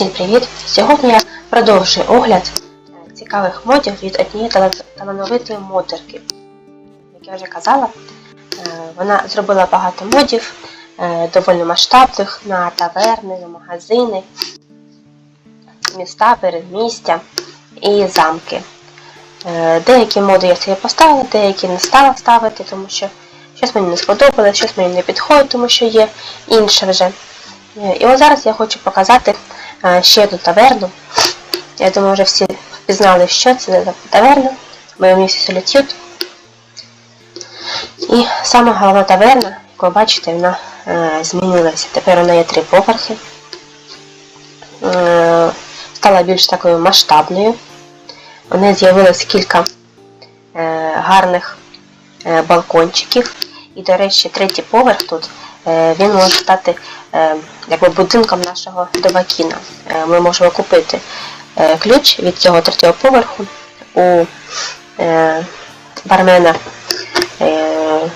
Всім привіт! Сьогодні я продовжую огляд цікавих модів від однієї талановитої модерки. Як я вже казала, е, вона зробила багато модів, е, доволі масштабних на таверни, на магазини, міста, передмістя і замки. Е, Деякі моди я собі поставила, деякі не стала ставити, тому що щось мені не сподобалось, щось мені не підходить, тому що є інше вже. І ось зараз я хочу показати ще одну таверну. Я думаю, вже всі впізнали, що це за таверна. В моєму місті Солітюд. І сама головна таверна, як ви бачите, вона е, змінилася. Тепер у неї три поверхи. Е, стала більш такою масштабною. У неї з'явилось кілька е, гарних е, балкончиків. І, до речі, третій поверх тут е, він може стати е, якби будинком нашого Довакіна. Е, Ми можемо купити е, ключ від цього третього поверху у е, бармена. Е,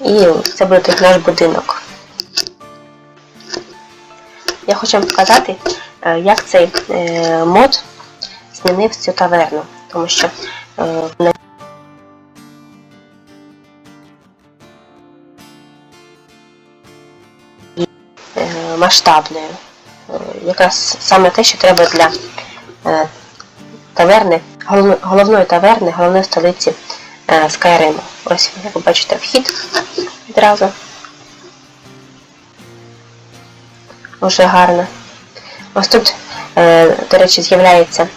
І це буде наш будинок. Я хочу вам показати, е, як цей е, мод змінив цю таверну, тому що масштабною. Е, Якраз саме те, що треба для е, таверни, головної таверни, головної столиці е, Скайриму. Ось, як ви бачите, вхід відразу. Уже гарно. Ось тут, до речі, з'являється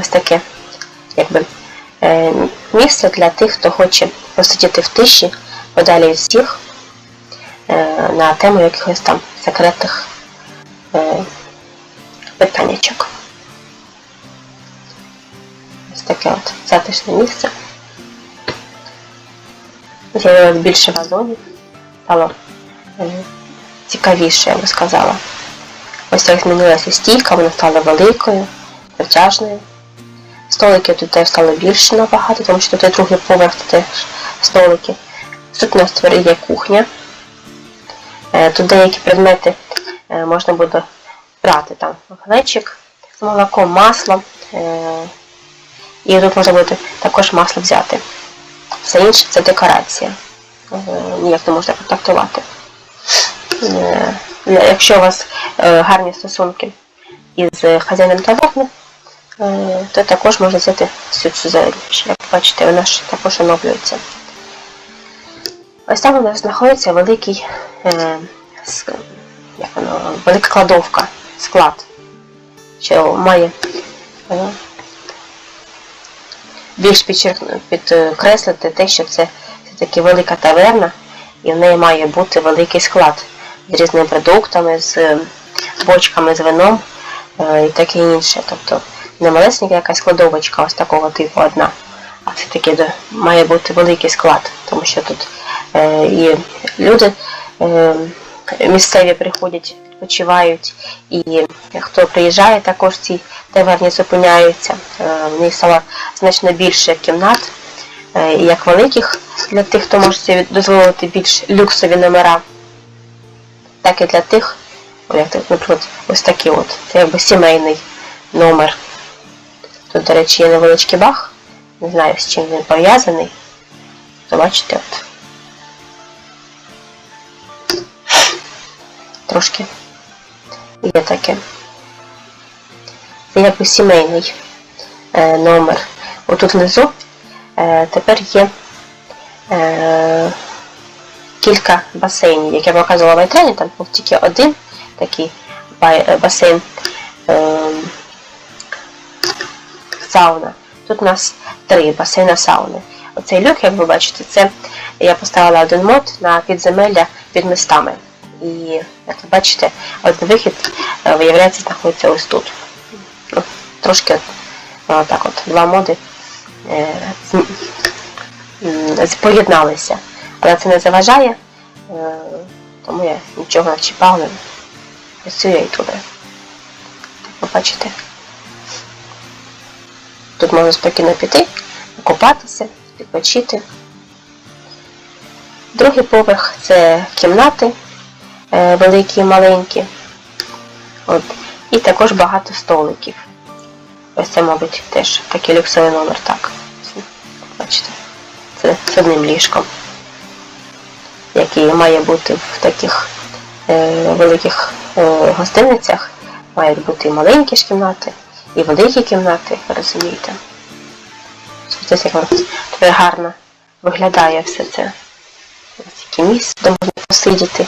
ось таке якби, місце для тих, хто хоче посидіти в тиші подалі від всіх на тему якихось там секретних е, питаннячок. Ось таке от затишне місце. З'явилось більше вазонів, стало е, цікавіше, я би сказала. Ось так змінилася стійка, вона стала великою, протяжною. Столики тут теж стало більше набагато, тому що тут є другий поверх, теж столики. Тут у нас є кухня. Е, Тут деякі предмети е, можна буде брати там глечик з молоком, масло. е, І тут можна буде також масло взяти. Все інше це декорація. Ніяк не можна контактувати. Якщо у вас гарні стосунки із хазяїном таверни, то також можна взяти всю цю зеліч. Як бачите, вона ж також оновлюється. Ось там у нас знаходиться великий, е, як воно, велика кладовка, склад, що має е, більш підкреслити те, що це все-таки велика таверна, і в неї має бути великий склад з різними продуктами, з е, бочками з вином е, і таке інше. Тобто не малесенька якась кладовочка ось такого типу одна, а все-таки має бути великий склад, тому що тут і люди е, місцеві приходять, відпочивають, і хто приїжджає, також в цій таверні зупиняються. Е, в них стало значно більше кімнат, е, як великих для тих, хто може собі дозволити більш люксові номера, так і для тих, як наприклад, ось такий от, це якби сімейний номер. Тут, до речі, є невеличкий бах, не знаю з чим він пов'язаний. Бачите, от. Трошки є таке. Це якби сімейний е, номер. Отут внизу е, тепер є е, кілька басейнів, як я показувала в екрані, там був тільки один такий е, басейн е, сауна. Тут у нас три басейна сауни. Оцей люк, як ви бачите, це я поставила один мод на підземелля під містами. І, як ви бачите, один вихід, е, виявляється, знаходиться ось тут. Ну, Трошки е, так от, два моди е, поєдналися. Але це не заважає, тому я нічого не чіпала, працює і туди. Ви бачите. Тут можна спокійно піти, купатися, відпочити. Другий поверх це кімнати великі і маленькі. От. І також багато столиків. Ось це, мабуть, теж такий люксовий номер, так. Бачите, це з одним ліжком, який має бути в таких е, великих е, гостиницях. Мають бути і маленькі ж кімнати, і великі кімнати, розумієте. Ось як гарно виглядає все це. Ось яке місце, де можна посидіти.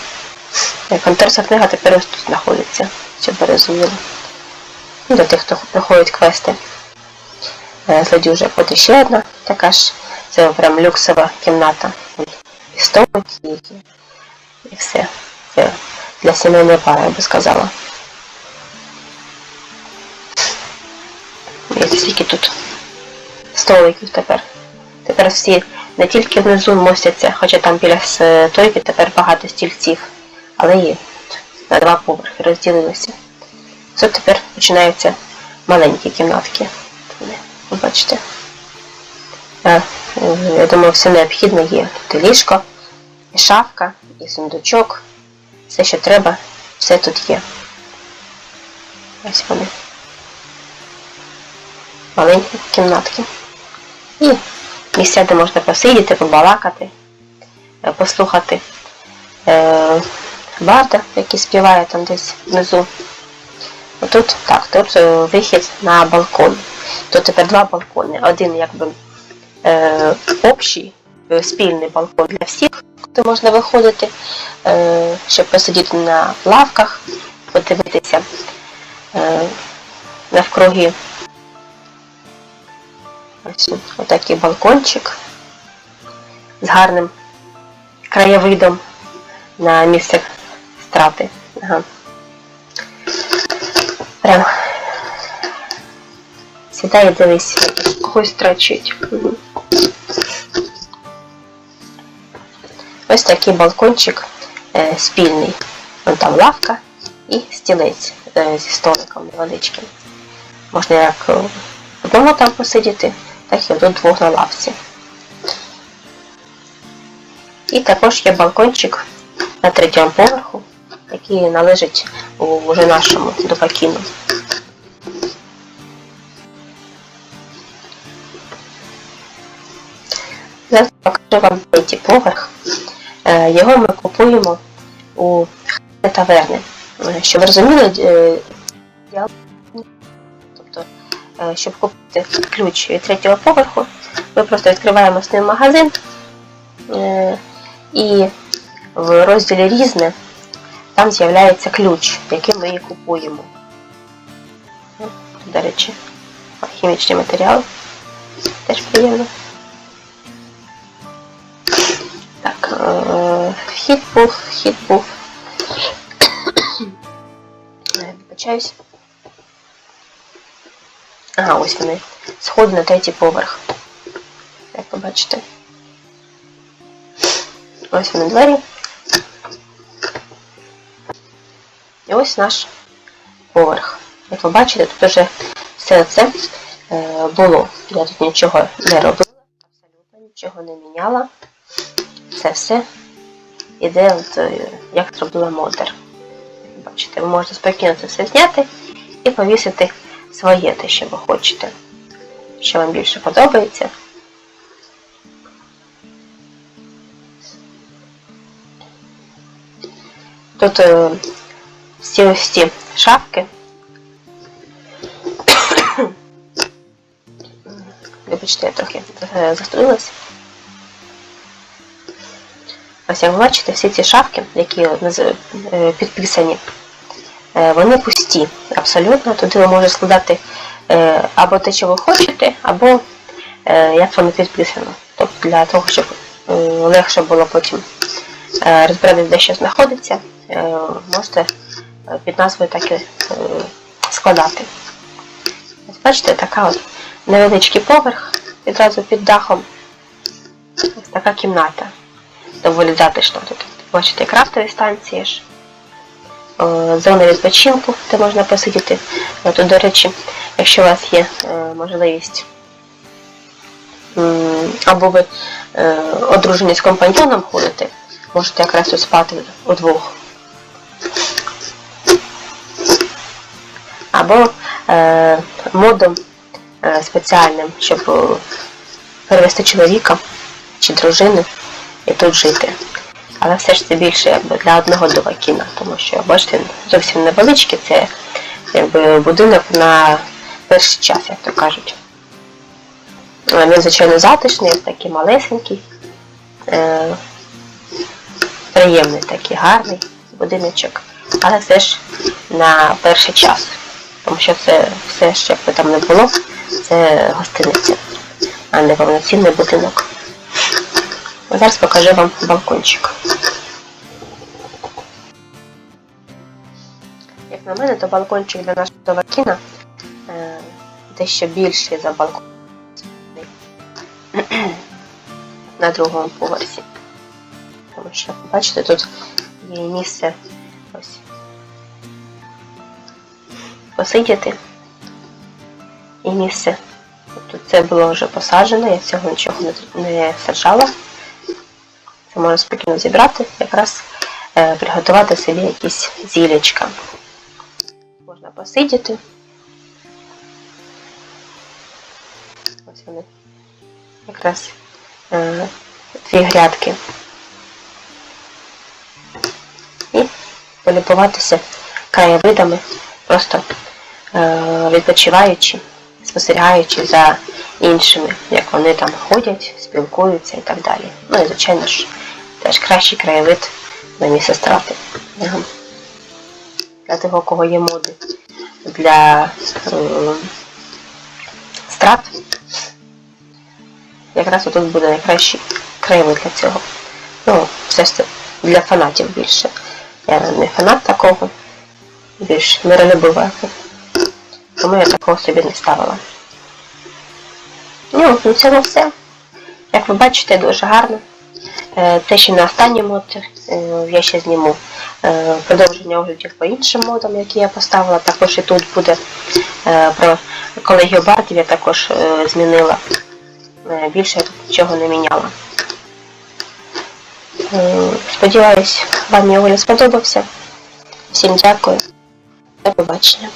Конторська книга тепер ось тут знаходиться, щоб ви розуміли. І для тих, хто проходить квести. Е, От ще одна така ж. Це прям люксова кімната. І столики, і, все. Це для сімейної пари, я би сказала. Скільки тут столиків тепер. Тепер всі не тільки внизу мостяться, хоча там біля стойки тепер багато стільців, але є на два поверхи розділилися. Тут тепер починаються маленькі кімнатки. Ви бачите. Я думаю, все необхідне є. Тут і ліжко, і шафка, і сундучок. Все, що треба, все тут є. Ось вони. Маленькі кімнатки. І місця, де можна посидіти, побалакати, е, послухати е, барда, який співає там десь внизу. Тут так, тут е, вихід на балкон. Тут тепер два балкони. Один якби е, общий, е, спільний балкон для всіх, куди можна виходити, е, щоб посидіти на лавках, подивитися е, навкруги. Ось отакий балкончик з гарним краєвидом на місце страти. Ага. Прям сідай і дивись, когось трачить. Ось такий балкончик е, спільний. Вон там лавка і стілець е, зі столиком невеличким. Можна як е, одному там посидіти, так і тут двох на лавці. І також є балкончик на третьому поверху, який належить уже нашому Дупакіну. Зараз покажу вам третій поверх. Е, Його ми купуємо у таверни. Е, Щоб ви розуміли, е, тобто, щоб купити ключ від третього поверху, ми просто відкриваємо з ним магазин і в розділі різне там з'являється ключ, який ми і купуємо. Ну, До речі, хімічні матеріали. Теж приємно. Так, е, вхід був, вхід був. Вибачаюсь. Ага, ось вони. Сходи на третій поверх. Як ви бачите. Ось вони двері. І ось наш поверх. Як ви бачите, тут вже все це е, було. Я тут нічого не робила, абсолютно нічого не міняла. Це все іде, от, е, як зробила модер. Бачите, ви можете спокійно це все зняти і повісити своє те, що ви хочете. Що вам більше подобається. Тут е, всі ось ці шапки. Вибачте, я трохи е, застудилась. Ось як ви бачите, всі ці шапки, які е, підписані, е, вони пусті. Абсолютно. Туди ви можете складати або те, що ви хочете, або як воно підписано. Тобто для того, щоб легше було потім розбирати, де що знаходиться, можете під назвою так і е, складати. Ось бачите, така от невеличкий поверх, відразу під дахом. Ось така кімната. Доволі затишно тут. Бачите, крафтові станції ж. Е, Зона відпочинку, де можна посидіти. Тут, до речі, якщо у вас є е, можливість або ви одружені з компаньйоном ходите, можете якраз тут спати удвох. Або е, модом е, спеціальним, щоб е, перевести чоловіка чи дружину і тут жити. Але все ж це більше якби, для одногодова кіна, тому що, бачите, зовсім невеличкий, це якби будинок на перший час, як то кажуть. Він, звичайно, затишний, такий малесенький, е, приємний такий, гарний будиночок, але все ж на перший час. Тому що це все, що би там не було, це гостиниця, а не повноцінний будинок. Зараз покажу вам балкончик. Як на мене, то балкончик для нашого кіна е, дещо більший за балкон на другому поверсі. Тому що, бачите, тут є місце ось посидіти. І місце. Тут це було вже посаджено, я цього нічого не, саджала. Це можна спокійно зібрати, якраз е, приготувати собі якісь зілечка. Можна посидіти. Ось вони. Якраз е, дві грядки. І полюбуватися краєвидами, просто відпочиваючи, спостерігаючи за іншими, як вони там ходять, спілкуються і так далі. Ну і звичайно ж, теж кращий краєвид на місце страти. Для того, кого є моди для е, страт, якраз отут буде найкращий краєвид для цього. Ну, все ж це для фанатів більше. Я не фанат такого, більш миролюбива. Тому я такого собі не ставила. Ну, на цьому все. Як ви бачите, дуже гарно. Е, Це ще не останній мод, е, я ще зніму е, продовження оглядів по іншим модам, які я поставила. Також і тут буде про колегію бардів я також змінила. Більше я нічого не міняла. Сподіваюсь, вам мій огляд сподобався. Всім дякую. До побачення.